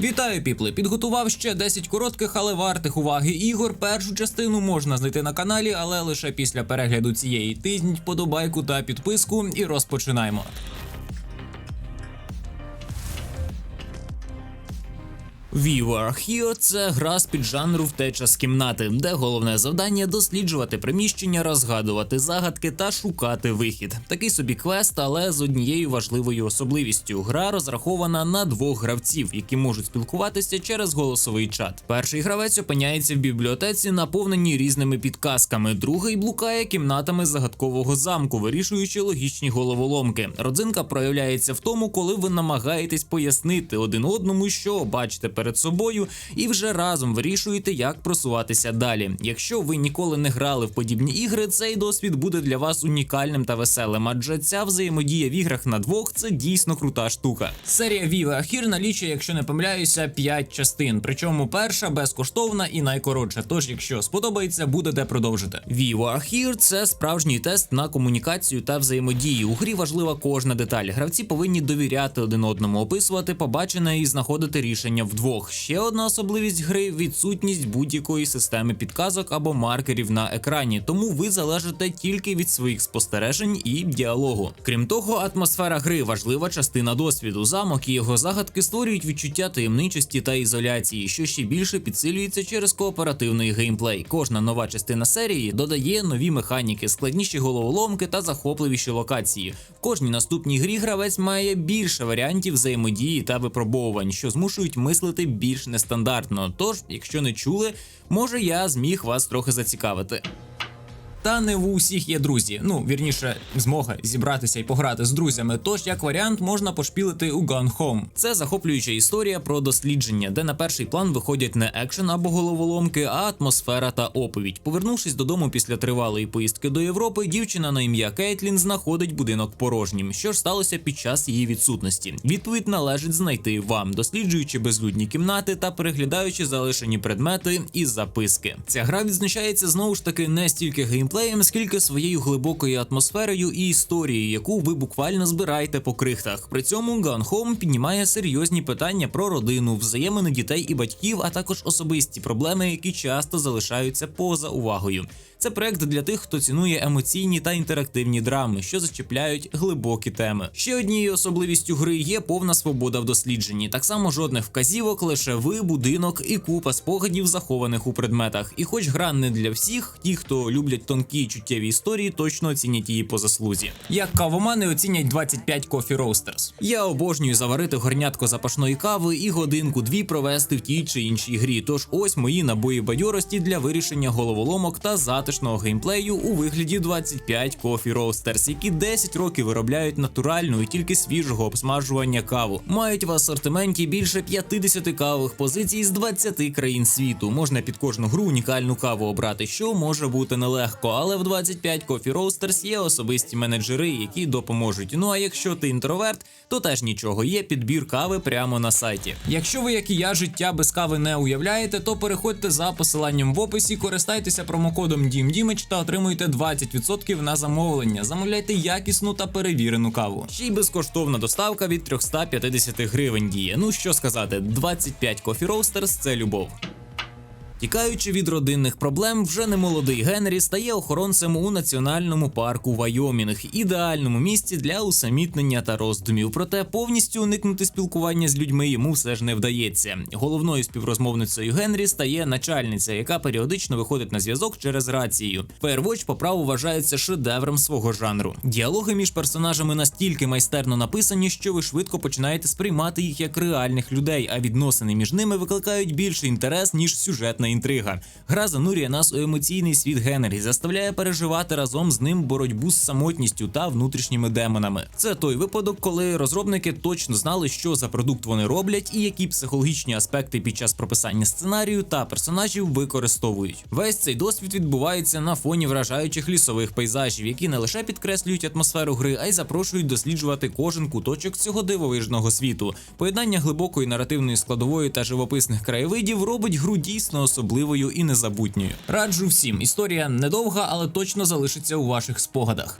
Вітаю, піпли! Підготував ще 10 коротких, але вартих уваги ігор. Першу частину можна знайти на каналі, але лише після перегляду цієї тизніть подобайку та підписку і розпочинаємо. We Were це гра з піджанру втеча з кімнати, де головне завдання досліджувати приміщення, розгадувати загадки та шукати вихід. Такий собі квест, але з однією важливою особливістю. Гра розрахована на двох гравців, які можуть спілкуватися через голосовий чат. Перший гравець опиняється в бібліотеці, наповненій різними підказками. Другий блукає кімнатами загадкового замку, вирішуючи логічні головоломки. Родзинка проявляється в тому, коли ви намагаєтесь пояснити один одному, що бачите перед собою, і вже разом вирішуєте, як просуватися далі. Якщо ви ніколи не грали в подібні ігри, цей досвід буде для вас унікальним та веселим, адже ця взаємодія в іграх на двох це дійсно крута штука. Серія Viva Here налічує, якщо не помиляюся, 5 частин. Причому перша безкоштовна і найкоротша. Тож, якщо сподобається, буде де продовжити. Viva Here – це справжній тест на комунікацію та взаємодію. У грі важлива кожна деталь. Гравці повинні довіряти один одному, описувати побачене і знаходити рішення вдвох. Ще одна особливість гри відсутність будь-якої системи підказок або маркерів на екрані, тому ви залежите тільки від своїх спостережень і діалогу. Крім того, атмосфера гри важлива частина досвіду. Замок і його загадки створюють відчуття таємничості та ізоляції, що ще більше підсилюється через кооперативний геймплей. Кожна нова частина серії додає нові механіки, складніші головоломки та захопливіші локації. В кожній наступній грі гравець має більше варіантів взаємодії та випробовувань, що змушують мислити більш нестандартно. Тож, якщо не чули, може я зміг вас трохи зацікавити. Та не в усіх є друзі. Ну вірніше, змога зібратися і пограти з друзями. Тож, як варіант, можна пошпілити у Gone Home. Це захоплююча історія про дослідження, де на перший план виходять не екшен або головоломки, а атмосфера та оповідь. Повернувшись додому після тривалої поїздки до Європи, дівчина на ім'я Кейтлін знаходить будинок порожнім. Що ж сталося під час її відсутності? Відповідь належить знайти вам, досліджуючи безлюдні кімнати та переглядаючи залишені предмети і записки. Ця гра відзначається знову ж таки не стільки геймплеєм, скільки своєю глибокою атмосферою і історією, яку ви буквально збираєте по крихтах. При цьому Gone Home піднімає серйозні питання про родину, взаємини дітей і батьків, а також особисті проблеми, які часто залишаються поза увагою. Це проект для тих, хто цінує емоційні та інтерактивні драми, що зачіпляють глибокі теми. Ще однією особливістю гри є повна свобода в дослідженні. Так само жодних вказівок, лише ви, будинок і купа спогадів, захованих у предметах. І хоч гра не для всіх, ті, хто люблять тонкі чуттєві історії, точно оцінять її по заслузі. Як кавомани оцінять 25 Coffee Roasters. Я обожнюю заварити горнятко запашної кави і годинку-дві провести в тій чи іншій грі. Тож ось мої набої бадьорості для вирішення головоломок та затишного геймплею у вигляді 25 Coffee Roasters, які 10 років виробляють натуральну і тільки свіжого обсмажування каву. Мають в асортименті більше 50 кавових позицій з 20 країн світу. Можна під кожну гру унікальну каву обрати, що може бути нелегко, але в 25 Coffee Roasters є особисті менеджери, які допоможуть. Ну а якщо ти інтроверт, то теж нічого. Є підбір кави прямо на сайті. Якщо ви, як і я, життя без кави не уявляєте, то переходьте за посиланням в описі, користайтеся промокодом DIMDIMAGE та отримуйте 20% на замовлення. Замовляйте якісну та перевірену каву. Ще й безкоштовна доставка від 350 гривень діє. Ну що сказати, 25 Coffee Roasters – це любов. Тікаючи від родинних проблем, вже немолодий Генрі стає охоронцем у національному парку Вайомінг, ідеальному місці для усамітнення та роздумів. Проте повністю уникнути спілкування з людьми йому все ж не вдається. Головною співрозмовницею Генрі стає начальниця, яка періодично виходить на зв'язок через рацію. Firewatch по праву вважається шедевром свого жанру. Діалоги між персонажами настільки майстерно написані, що ви швидко починаєте сприймати їх як реальних людей, а відносини між ними викликають більший інтерес ніж сюжетна інтрига. Гра занурює нас у емоційний світ Генрі, заставляє переживати разом з ним боротьбу з самотністю та внутрішніми демонами. Це той випадок, коли розробники точно знали, що за продукт вони роблять, і які психологічні аспекти під час прописання сценарію та персонажів використовують. Весь цей досвід відбувається на фоні вражаючих лісових пейзажів, які не лише підкреслюють атмосферу гри, а й запрошують досліджувати кожен куточок цього дивовижного світу. Поєднання глибокої наративної складової та живописних краєвидів робить гру дійсно особливою і незабутньою. Раджу всім. Історія недовга, але точно залишиться у ваших спогадах.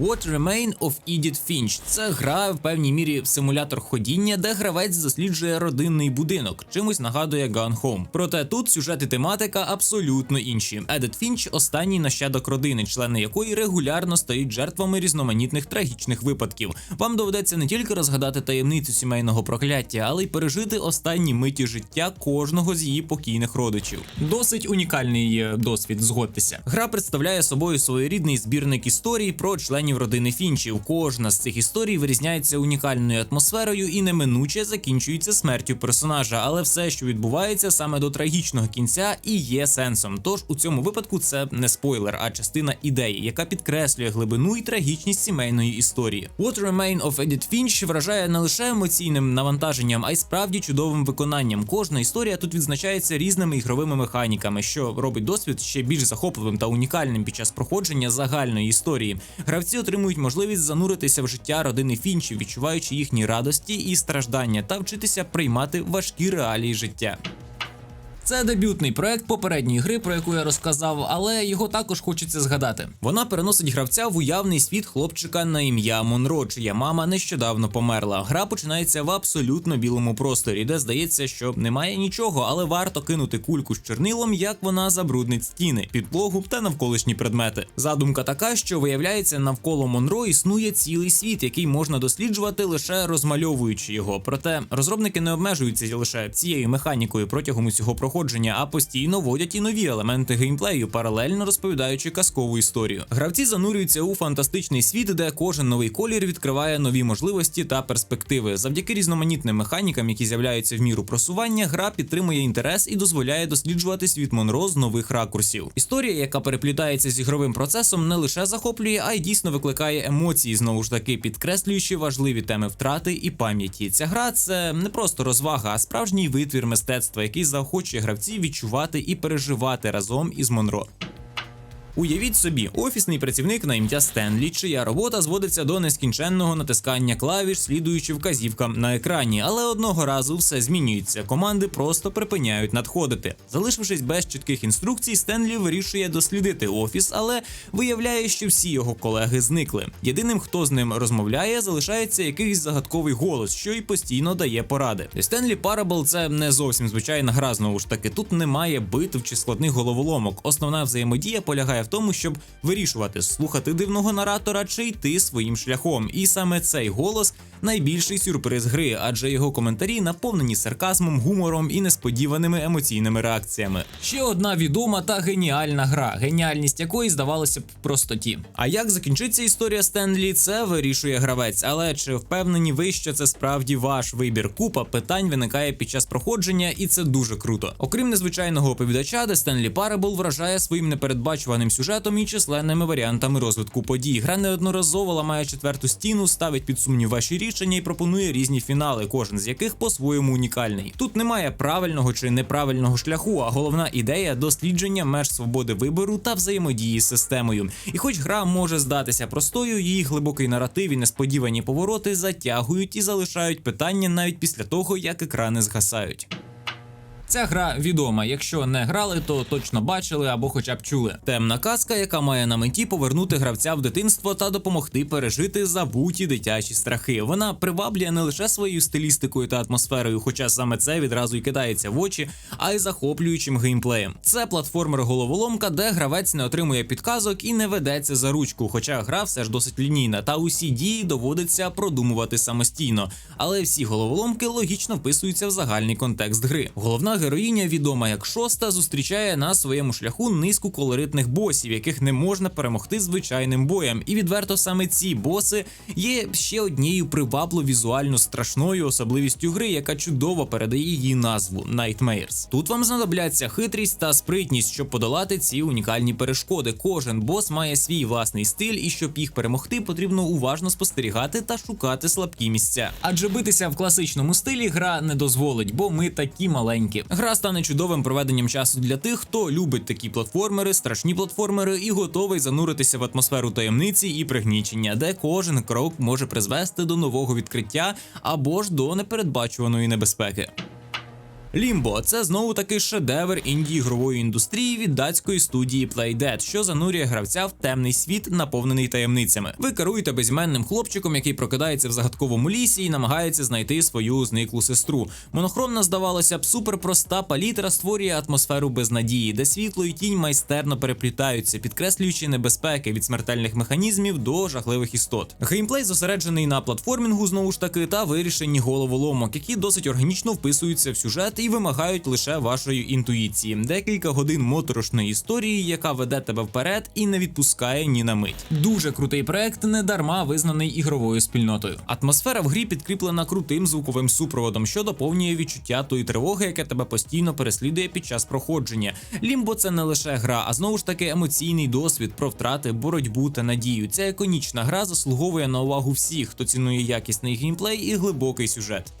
What Remain of Edith Finch – це гра в певній мірі симулятор ходіння, де гравець досліджує родинний будинок, чимось нагадує Gone Home. Проте тут сюжет і тематика абсолютно інші. Едит Фінч останній нащадок родини, члени якої регулярно стають жертвами різноманітних трагічних випадків. Вам доведеться не тільки розгадати таємницю сімейного прокляття, але й пережити останні миті життя кожного з її покійних родичів. Досить унікальний е, досвід, згодьтеся. Гра представляє собою своєрідний збірник історій про членів родини Фінчів. Кожна з цих історій вирізняється унікальною атмосферою і неминуче закінчується смертю персонажа. Але все, що відбувається саме до трагічного кінця, і є сенсом. Тож у цьому випадку це не спойлер, а частина ідеї, яка підкреслює глибину і трагічність сімейної історії. What Remain of Edith Finch вражає не лише емоційним навантаженням, а й справді чудовим виконанням. Кожна історія тут відзначається різними ігровими механіками, що робить досвід ще більш захопливим та унікальним під час проходження загальної історії. Гравці отримують можливість зануритися в життя родини Фінчів, відчуваючи їхні радості і страждання, та вчитися приймати важкі реалії життя. Це дебютний проект попередньої гри, про яку я розказав, але його також хочеться згадати. Вона переносить гравця в уявний світ хлопчика на ім'я Монро, чия мама нещодавно померла. Гра починається в абсолютно білому просторі, де здається, що немає нічого, але варто кинути кульку з чорнилом, як вона забруднить стіни, підлогу та навколишні предмети. Задумка така, що виявляється, навколо Монро існує цілий світ, який можна досліджувати лише розмальовуючи його. Проте розробники не обмежуються лише цією механікою протягом усього проходження, а постійно вводять і нові елементи геймплею, паралельно розповідаючи казкову історію. Гравці занурюються у фантастичний світ, де кожен новий колір відкриває нові можливості та перспективи. Завдяки різноманітним механікам, які з'являються в міру просування, гра підтримує інтерес і дозволяє досліджувати світ Монро з нових ракурсів. Історія, яка переплітається з ігровим процесом, не лише захоплює, а й дійсно викликає емоції, знову ж таки підкреслюючи важливі теми втрати і пам'яті. Ця гра це не просто розвага, а справжній витвір мистецтва, який заохочує гравців відчувати і переживати разом із Монро. Уявіть собі, офісний працівник на ім'я Стенлі, чия робота зводиться до нескінченного натискання клавіш, слідуючи вказівкам на екрані. Але одного разу все змінюється. Команди просто припиняють надходити. Залишившись без чітких інструкцій, Стенлі вирішує дослідити офіс, але виявляє, що всі його колеги зникли. Єдиним, хто з ним розмовляє, залишається якийсь загадковий голос, що й постійно дає поради. Стенлі Parable – це не зовсім звичайна гра. Знову ж таки, тут немає битв чи складних головоломок. Основна взаємодія полягає в тому, щоб вирішувати, слухати дивного наратора чи йти своїм шляхом. І саме цей голос найбільший сюрприз гри, адже його коментарі наповнені сарказмом, гумором і несподіваними емоційними реакціями. Ще одна відома та геніальна гра, геніальність якої здавалося б простоті. А як закінчиться історія Стенлі, це вирішує гравець. Але чи впевнені ви, що це справді ваш вибір? Купа питань виникає під час проходження, і це дуже круто. Окрім незвичайного оповідача, де Стенлі Parable вражає своїм непередбачуваним сюжетом і численними варіантами розвитку подій. Гра неодноразово ламає четверту стіну, ставить під сумнів ваші рішення і пропонує різні фінали, кожен з яких по-своєму унікальний. Тут немає правильного чи неправильного шляху, а головна ідея дослідження меж свободи вибору та взаємодії з системою. І хоч гра може здатися простою, її глибокий наратив і несподівані повороти затягують і залишають питання навіть після того, як екрани згасають. Ця гра відома. Якщо не грали, то точно бачили або хоча б чули. Темна казка, яка має на меті повернути гравця в дитинство та допомогти пережити забуті дитячі страхи. Вона приваблює не лише своєю стилістикою та атмосферою, хоча саме це відразу й кидається в очі, а й захоплюючим геймплеєм. Це платформер головоломка, де гравець не отримує підказок і не ведеться за ручку. Хоча гра все ж досить лінійна, та усі дії доводиться продумувати самостійно. Але всі головоломки логічно вписуються в загальний контекст гри. Головна героїня, відома як шоста, зустрічає на своєму шляху низку колоритних босів, яких не можна перемогти звичайним боєм. І відверто саме ці боси є ще однією привабло візуально страшною особливістю гри, яка чудово передає її назву Nightmares. Тут вам знадобляться хитрість та спритність, щоб подолати ці унікальні перешкоди. Кожен бос має свій власний стиль, і щоб їх перемогти, потрібно уважно спостерігати та шукати слабкі місця. Адже битися в класичному стилі гра не дозволить, бо ми такі маленькі. Гра стане чудовим проведенням часу для тих, хто любить такі платформери, страшні платформери і готовий зануритися в атмосферу таємниці і пригнічення, де кожен крок може призвести до нового відкриття або ж до непередбачуваної небезпеки. Лімбо це знову таки шедевр інді ігрової індустрії від датської студії Playdead, що занурює гравця в темний світ, наповнений таємницями. Ви керуєте безіменним хлопчиком, який прокидається в загадковому лісі і намагається знайти свою зниклу сестру. Монохромна, здавалося б, суперпроста палітра створює атмосферу безнадії, де світло і тінь майстерно переплітаються, підкреслюючи небезпеки від смертельних механізмів до жахливих істот. Геймплей зосереджений на платформінгу знову ж таки та вирішенні головоломок, які досить органічно вписуються в сюжет і вимагають лише вашої інтуїції. Декілька годин моторошної історії, яка веде тебе вперед і не відпускає ні на мить. Дуже крутий проект, не дарма визнаний ігровою спільнотою. Атмосфера в грі підкріплена крутим звуковим супроводом, що доповнює відчуття тої тривоги, яке тебе постійно переслідує під час проходження. Лімбо це не лише гра, а знову ж таки емоційний досвід про втрати, боротьбу та надію. Ця іконічна гра заслуговує на увагу всіх, хто цінує якісний геймплей і глибокий сюжет.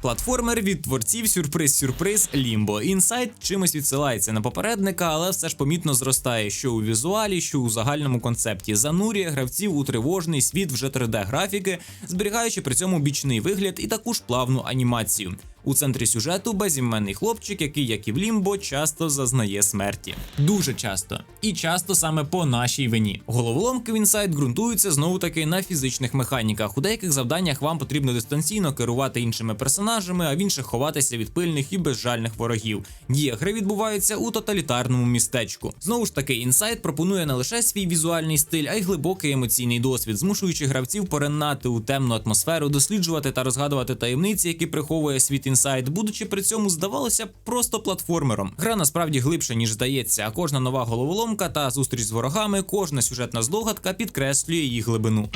Платформер від творців сюрприз-сюрприз Limbo. Інсайт чимось відсилається на попередника, але все ж помітно зростає, що у візуалі, що у загальному концепті. Занурює гравців у тривожний світ вже 3D графіки, зберігаючи при цьому бічний вигляд і таку ж плавну анімацію. У центрі сюжету безіменний хлопчик, який, як і в Лімбо, часто зазнає смерті. Дуже часто. І часто саме по нашій вині. Головоломки в інсайт ґрунтуються знову таки на фізичних механіках. У деяких завданнях вам потрібно дистанційно керувати іншими персонажами, а в інших ховатися від пильних і безжальних ворогів. Дія гри відбувається у тоталітарному містечку. Знову ж таки, інсайт пропонує не лише свій візуальний стиль, а й глибокий емоційний досвід, змушуючи гравців поринати у темну атмосферу, досліджувати та розгадувати таємниці, які приховує світ інсайт, будучи при цьому, здавалося, просто платформером. Гра насправді глибше, ніж здається, а кожна нова головоломка та зустріч з ворогами, кожна сюжетна здогадка підкреслює її глибину.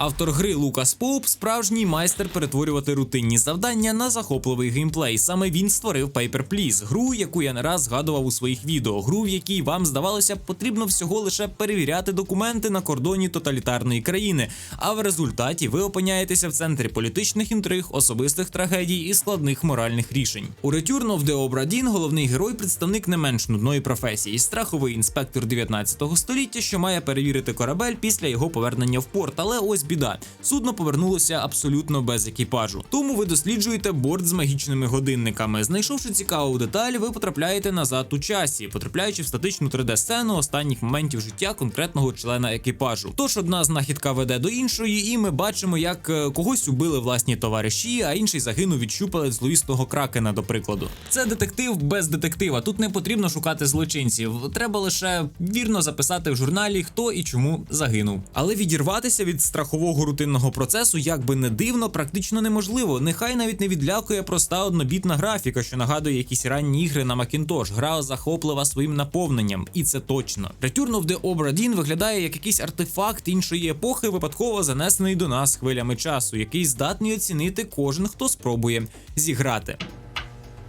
Автор гри Лукас Поуп справжній майстер перетворювати рутинні завдання на захопливий геймплей. Саме він створив Paper Please, гру, яку я не раз згадував у своїх відео. Гру, в якій вам здавалося потрібно всього лише перевіряти документи на кордоні тоталітарної країни. А в результаті ви опиняєтеся в центрі політичних інтриг, особистих трагедій і складних моральних рішень. У Return of the Obra Dinn головний герой представник не менш нудної професії, страховий інспектор 19 століття, що має перевірити корабель після його повернення в порт. Але ось біда. Судно повернулося абсолютно без екіпажу. Тому ви досліджуєте борт з магічними годинниками. Знайшовши цікаву деталь, ви потрапляєте назад у часі, потрапляючи в статичну 3D-сцену останніх моментів життя конкретного члена екіпажу. Тож одна знахідка веде до іншої, і ми бачимо, як е, когось убили власні товариші, а інший загинув від щупалець зловісного кракена, до прикладу. Це детектив без детектива. Тут не потрібно шукати злочинців. Треба лише вірно записати в журналі, хто і чому загинув. Але відірватися від страхового рутинного процесу, як би не дивно, практично неможливо. Нехай навіть не відлякує проста однобітна графіка, що нагадує якісь ранні ігри на Macintosh. Гра захоплива своїм наповненням, і це точно. Return of the Obra Dinn виглядає як якийсь артефакт іншої епохи, випадково занесений до нас хвилями часу, який здатний оцінити кожен, хто спробує зіграти.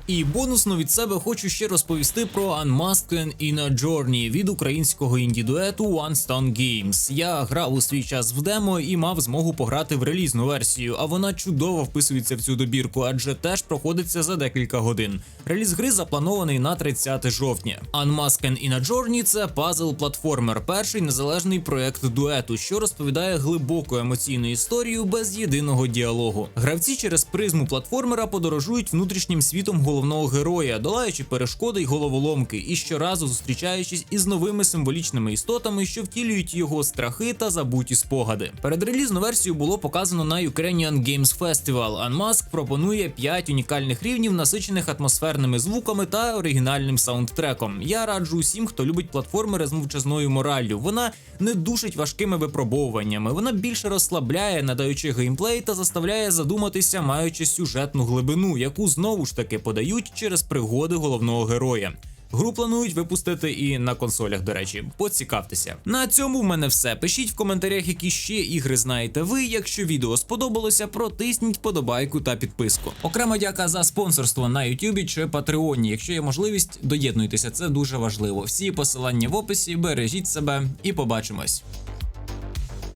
І бонусно від себе хочу ще розповісти про Unmasked in a Journey від українського інді-дуету One Stone Games. Я грав у свій час в демо і мав змогу пограти в релізну версію, а вона чудово вписується в цю добірку, адже теж проходиться за декілька годин. Реліз гри запланований на 30 жовтня. Unmasked in a Journey – це пазл-платформер, перший незалежний проект дуету, що розповідає глибоку емоційну історію без єдиного діалогу. Гравці через призму платформера подорожують внутрішнім світом головного головного героя, долаючи перешкоди й головоломки, і щоразу зустрічаючись із новими символічними істотами, що втілюють його страхи та забуті спогади. Передрелізну версію було показано на Ukrainian Games Festival. Unmask пропонує 5 унікальних рівнів, насичених атмосферними звуками та оригінальним саундтреком. Я раджу усім, хто любить платформери з мовчазною мораллю. Вона не душить важкими випробовуваннями, вона більше розслабляє, надаючи геймплей та заставляє задуматися, маючи сюжетну глибину, яку знову ж таки подають через пригоди головного героя. Гру планують випустити і на консолях, до речі, поцікавтеся. На цьому в мене все. Пишіть в коментарях, які ще ігри знаєте ви. Якщо відео сподобалося, протисніть подобайку та підписку. Окрема дяка за спонсорство на Ютубі чи Патреоні. Якщо є можливість, доєднуйтеся, це дуже важливо. Всі посилання в описі, бережіть себе і побачимось.